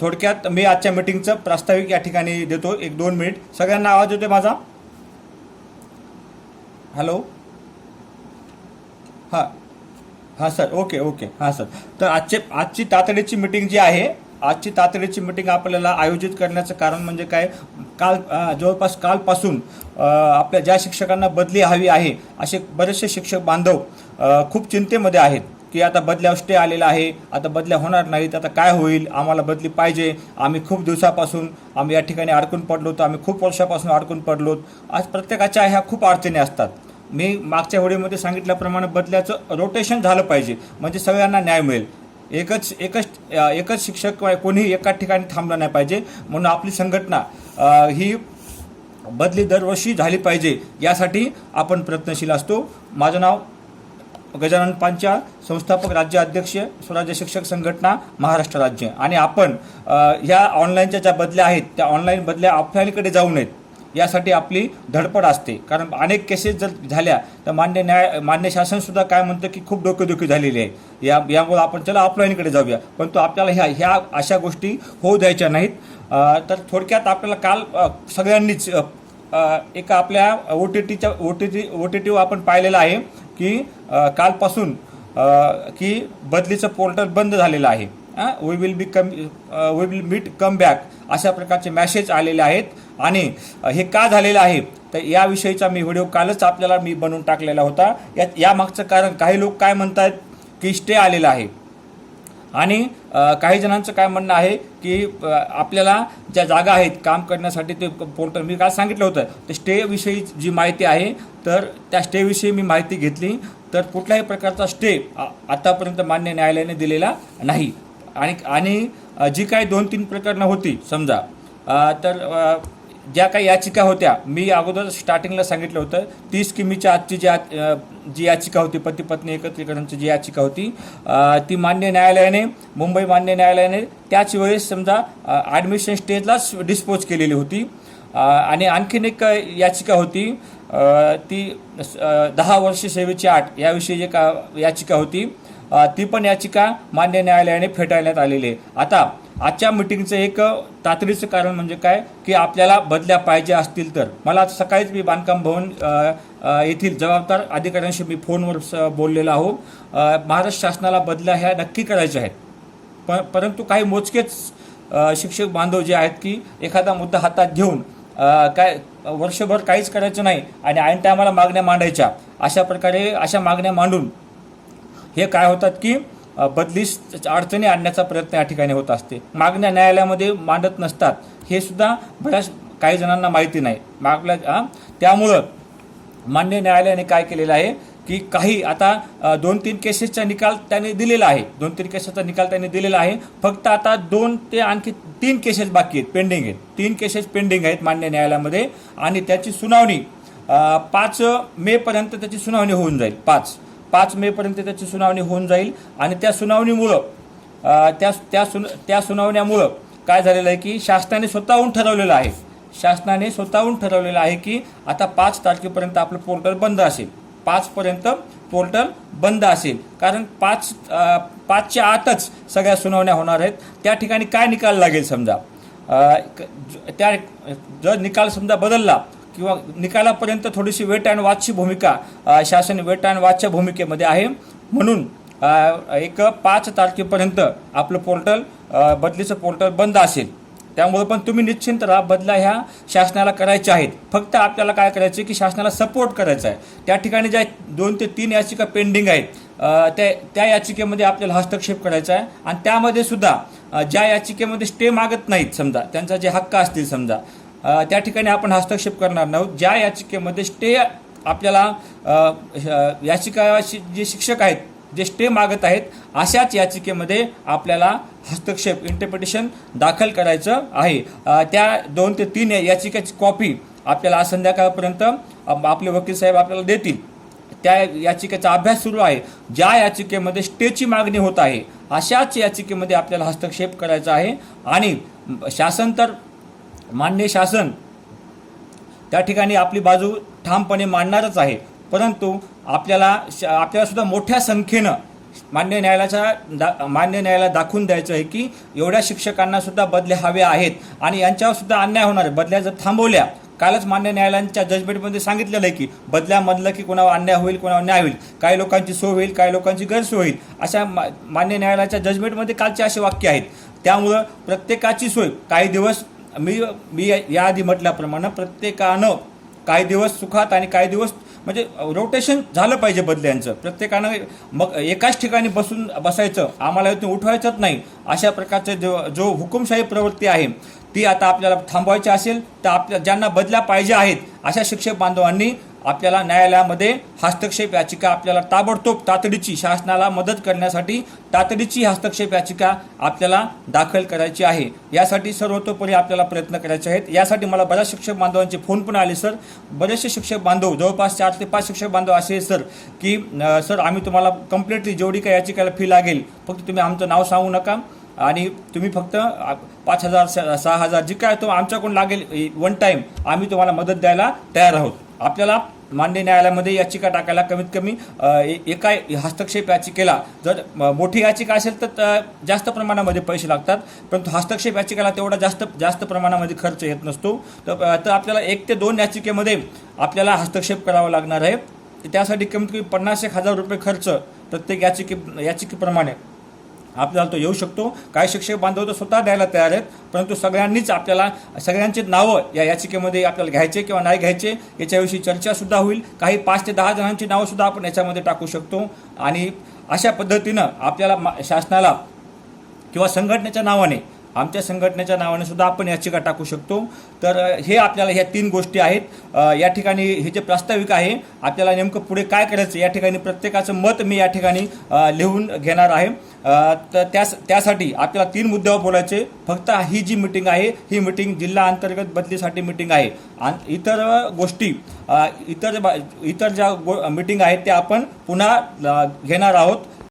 थोडक्यात मी आजच्या मीटिंगचं प्रास्ताविक या ठिकाणी देतो. एक दोन मिनिट. सगळ्यांना आवाज येतोय माझा? हॅलो हां. हां सर ओके ओके हां सर तर आजचे आजची तातडीची मीटिंग जी आहे आजची तातडीची मीटिंग आपल्याला आयोजित करण्याचं कारण म्हणजे काय? काल जवळपास कालपासून आपल्या ज्या शिक्षकांना बदली हवी आहे असे बरेचसे शिक्षक बांधव खूप चिंतेमध्ये आहेत. की आता बदल्यावर स्टे आलेला आहे. आता बदल्या होणार नाहीत. आता काय होईल? आम्हाला बदली पाहिजे. आम्ही खूप दिवसापासून आम्ही या ठिकाणी अडकून पडलो होतो. आम्ही खूप वर्षापासून अडकून पडलो आज प्रत्येकाच्या ह्या खूप अडचणी असतात. मी मागच्या व्हिडिओमध्ये सांगितल्याप्रमाणे बदल्याचं रोटेशन झालं पाहिजे. म्हणजे सगळ्यांना न्याय मिळेल. एकच एकच एकच शिक्षक कोणीही एकाच ठिकाणी थांबलं नाही पाहिजे. म्हणून आपली संघटना ही बदली दरवर्षी झाली पाहिजे. यासाठी आपण प्रयत्नशील असतो. माझं नाव गजानन पांचाळ संस्थापक राज्य अध्यक्ष स्वराज्य शिक्षक संघटना महाराष्ट्र राज्य. आणि आपण ह्या ऑनलाईनच्या ज्या बदल्या आहेत त्या ऑनलाईन बदल्या ऑफलाईनकडे जाऊ नयेत यासाठी आपली धडपड असते. कारण अनेक केसेस जर झाल्या तर मान्य न्याय मान्य शासनसुद्धा काय म्हणतं की खूप डोकेदुखी झालेली आहे. या यामुळे आपण चला ऑफलाईनकडे जाऊया. परंतु आपल्याला ह्या ह्या अशा गोष्टी होऊ द्यायच्या नाहीत. तर थोडक्यात आपल्याला काल सगळ्यांनीच एका आपल्या ओ टी टीच्या O T T O T T आपण पाहिलेलं आहे की कालपासून की बदलीचं पोर्टल बंद झालेलं आहे. We will be come we will meet come back अशा प्रकारचे मॅसेज आलेले आहेत. आणि हे का झालेलं आहे? तर याविषयीचा मी व्हिडिओ कालच आपल्याला मी बनवून टाकलेला होता. या यामागचं कारण काही लोक काय म्हणतात की स्टे आलेला आहे. आणि काही जणांचं काय म्हणणं आहे की आपल्याला ज्या जागा आहेत काम करण्यासाठी ते पोर्टल मी काल सांगितलं होतं ते स्टेविषयी जी माहिती आहे तर त्या स्टेविषयी मी माहिती घेतली तर कुठल्याही प्रकारचा स्टे आ- आतापर्यंत मान्य न्यायालयाने दिलेला नाही. आणि आणि जी काही दोन तीन प्रकरणं होती समजा तर ज्या काही याचिका होत्या मी अगोदर स्टार्टिंगला सांगितलं होतं तीस किमीच्या आजची जी जी याचिका होती पती पत्नी एकत्रीकरणची जी याचिका होती ती मान्य न्यायालयाने मुंबई मान्य न्यायालयाने त्याच वेळेस समजा ॲडमिशन स्टेजलाच डिस्पोज केलेली होती. आणि आणखीन एक याचिका होती ती दहा वर्ष सेवेची आठ याविषयी एक याचिका होती. ती पण याचिका मान्य न्यायालयाने फेटाळण्यात आलेली आहे. आता आजच्या मिटिंगचं एक तातडीचं कारण म्हणजे काय? की आपल्याला बदल्या पाहिजे असतील तर. मला सकाळीच मी बांधकाम भवन येथील जबाबदार अधिकाऱ्यांशी मी फोनवर स- बोललेलो आहो. महाराष्ट्र शासनाला बदल्या ह्या नक्की करायच्या आहेत. प परंतु काही मोजकेच शिक्षक बांधव जे आहेत की एखादा मुद्दा हातात घेऊन काय वर्षभर काहीच करायचं नाही आणि ऐन टायमाला मागण्या मांडायच्या. अशा प्रकारे अशा मागण्या मांडून हे काय होतात की बदलीस अडचणी आणण्याचा प्रयत्न या ठिकाणी होत असते. मागण्या न्यायालयामध्ये मांडत नसतात. हे सुद्धा बऱ्याच काही जणांना माहिती नाही. मागल्या त्यामुळं मान्य न्यायालयाने काय केलेलं आहे की काही आता दोन तीन केसेसचा निकाल त्याने दिलेला आहे. दोन तीन केसेसचा निकाल त्याने दिलेला आहे. फक्त आता दोन ते आणखी तीन केसेस बाकी आहेत पेंडिंग आहेत. तीन केसेस पेंडिंग आहेत मान्य न्यायालयामध्ये आणि त्याची सुनावणी पाच मेपर्यंत त्याची सुनावणी होऊन जाईल. पाच. पाच मेपर्यंत त्याची सुनावणी होऊन जाईल. आणि त्या सुनावणीमुळं त्या त्या सुन त्या सुनावण्यामुळं काय झालेलं आहे की शासनाने स्वतःहून ठरवलेलं आहे. शासनाने स्वतःहून ठरवलेलं आहे की आता पाच तारखेपर्यंत आपलं पोर्टल बंद असेल. पाचपर्यंत पोर्टल बंद असेल. कारण पाच पाचच्या आतच सगळ्या सुनावण्या होणार आहेत. त्या ठिकाणी काय निकाल लागेल समजा? त्या जर निकाल समजा बदलला किंवा निकालापर्यंत थोडीशी वेट अँड वाचची भूमिका शासन वेट अँड वाचच्या भूमिकेमध्ये आहे. म्हणून एक पाच तारखेपर्यंत आपलं पोर्टल बदलीचं पोर्टल बंद असेल. त्यामुळे पण तुम्ही निश्चिंत राहा बदला ह्या शासनाला करायच्या आहेत. फक्त आपल्याला काय करायचं आहे की शासनाला सपोर्ट करायचा आहे. त्या ठिकाणी ज्या दोन ते तीन याचिका पेंडिंग आहेत त्या त्या याचिकेमध्ये आपल्याला हस्तक्षेप करायचा आहे. आणि त्यामध्ये सुद्धा ज्या याचिकेमध्ये स्टे मागत नाहीत समजा त्यांचा जे हक्क असतील समजा त्या ठिकाणी आपण हस्तक्षेप करणार नाहोत ज्या याचिकेमध्ये स्टे आपल्याला अ, याचिका जे शिक्षक आहेत जे स्टे मागत आहेत अशाच याचिकेमध्ये आपल्याला हस्तक्षेप इंटरप्रिटेशन दाखल करायचं आहे. त्या दोन ते तीन याचिकेची कॉपी आपल्याला आज संध्याकाळपर्यंत आपले वकील साहेब आपल्याला देतील. त्या याचिकेचा अभ्यास सुरू आहे. ज्या याचिकेमध्ये स्टेची मागणी होत आहे अशाच याचिकेमध्ये आपल्याला हस्तक्षेप करायचा आहे. आणि शासन तर मान्य शासन त्या ठिकाणी आपली बाजू ठामपणे मांडणारच आहे. परंतु आपल्याला श- आपल्याला सुद्धा मोठ्या संख्येनं मान्य न्यायालयाच्या दा मान्य न्यायालयाला दाखवून द्यायचं आहे की एवढ्या शिक्षकांना सुद्धा बदल्या हव्या आहेत आणि यांच्यावर सुद्धा अन्याय होणार आहे. बदल्या जर थांबवल्या कालच मान्य न्यायालयांच्या जजमेंटमध्ये सांगितलेलं आहे की बदल्यामधलं की कोणावर अन्याय होईल कोणावर न्याय होईल काही लोकांची सोय होईल काही लोकांची गैरसोय होईल अशा मा- मान्य न्यायालयाच्या जजमेंटमध्ये कालचे असे वाक्य आहेत. त्यामुळं प्रत्येकाची सोय काही दिवस मी मी याआधी म्हटल्याप्रमाणे प्रत्येकानं काही दिवस सुखात आणि काही दिवस म्हणजे रोटेशन झालं पाहिजे बदल्यांचं. प्रत्येकानं मग एकाच ठिकाणी बसून बसायचं. आम्हाला इथून उठवायचंच नाही. अशा प्रकारचे जो जो हुकुमशाही प्रवृत्ती आहे ती आता आपल्याला थांबवायची असेल तर आपल्या ज्यांना बदल्या पाहिजे आहेत अशा शिक्षक बांधवांनी आपल्याला न्यायालयामध्ये हस्तक्षेप याचिका आपल्याला ताबडतोब तातडीची शासनाला मदत करण्यासाठी तातडीची हस्तक्षेप याचिका आपल्याला दाखल करायची आहे. यासाठी सर्वतोपरी आपल्याला प्रयत्न करायचे आहेत. यासाठी मला बऱ्याच शिक्षक बांधवांचे फोन पण आले सर. बरेचसे शिक्षक बांधव जवळपास चार ते पाच शिक्षक बांधव असे सर की सर आम्ही तुम्हाला कम्प्लिटली जेवढी काही याचिकाला फी लागेल फक्त तुम्ही आमचं नाव सांगू नका. आणि तुम्ही फक्त पाच हजार स- सहा हजार जी काय तो आमच्याकडून लागेल वन टाईम आम्ही तुम्हाला मदत द्यायला तयार आहोत. आपल्याला मान्य न्यायालयामध्ये याचिका टाकायला कमीत कमी ए- एका हस्तक्षेप याचिकेला जर मोठी याचिका असेल तर त- जास्त प्रमाणामध्ये पैसे लागतात. परंतु हस्तक्षेप याचिकेला तेवढा जास्त जास्त प्रमाणामध्ये खर्च येत नसतो. तर तर आपल्याला एक ते दोन याचिकेमध्ये आपल्याला हस्तक्षेप करावा लागणार आहे. तर त्यासाठी कमीत कमी पन्नास एक हजार रुपये खर्च प्रत्येक याचिके याचिकेप्रमाणे. आपल्याला तो येऊ शकतो. काही शिक्षक बांधव तर स्वतः द्यायला तयार आहेत परंतु सगळ्यांनीच आपल्याला सगळ्यांचे नावं या याचिकेमध्ये आपल्याला घ्यायचे किंवा नाही घ्यायचे याच्याविषयी चर्चासुद्धा होईल. काही पाच ते दहा जणांची नावंसुद्धा आपण याच्यामध्ये टाकू शकतो. आणि अशा पद्धतीनं आपल्याला मा- शासनाला किंवा संघटनेच्या नावाने आमच्या संघटनेच्या नावाने सुद्धा आपण याचिका टाकू शकतो. तर हे आपल्याला ह्या तीन गोष्टी आहेत. या ठिकाणी हे जे प्रास्ताविक आहे आपल्याला नेमकं पुढे काय करायचं या ठिकाणी प्रत्येकाचं मत मी या ठिकाणी लिहून घेणार आहे. तर त्यास त्यासाठी आपल्याला तीन मुद्द्यावर बोलायचे. फक्त ही जी मिटिंग आहे ही मिटिंग जिल्हा अंतर्गत बदलीसाठी मिटिंग आहे. आणि इतर गोष्टी इतर बा- इतर ज्या गो मिटिंग आहेत त्या आपण पुन्हा घेणार आहोत.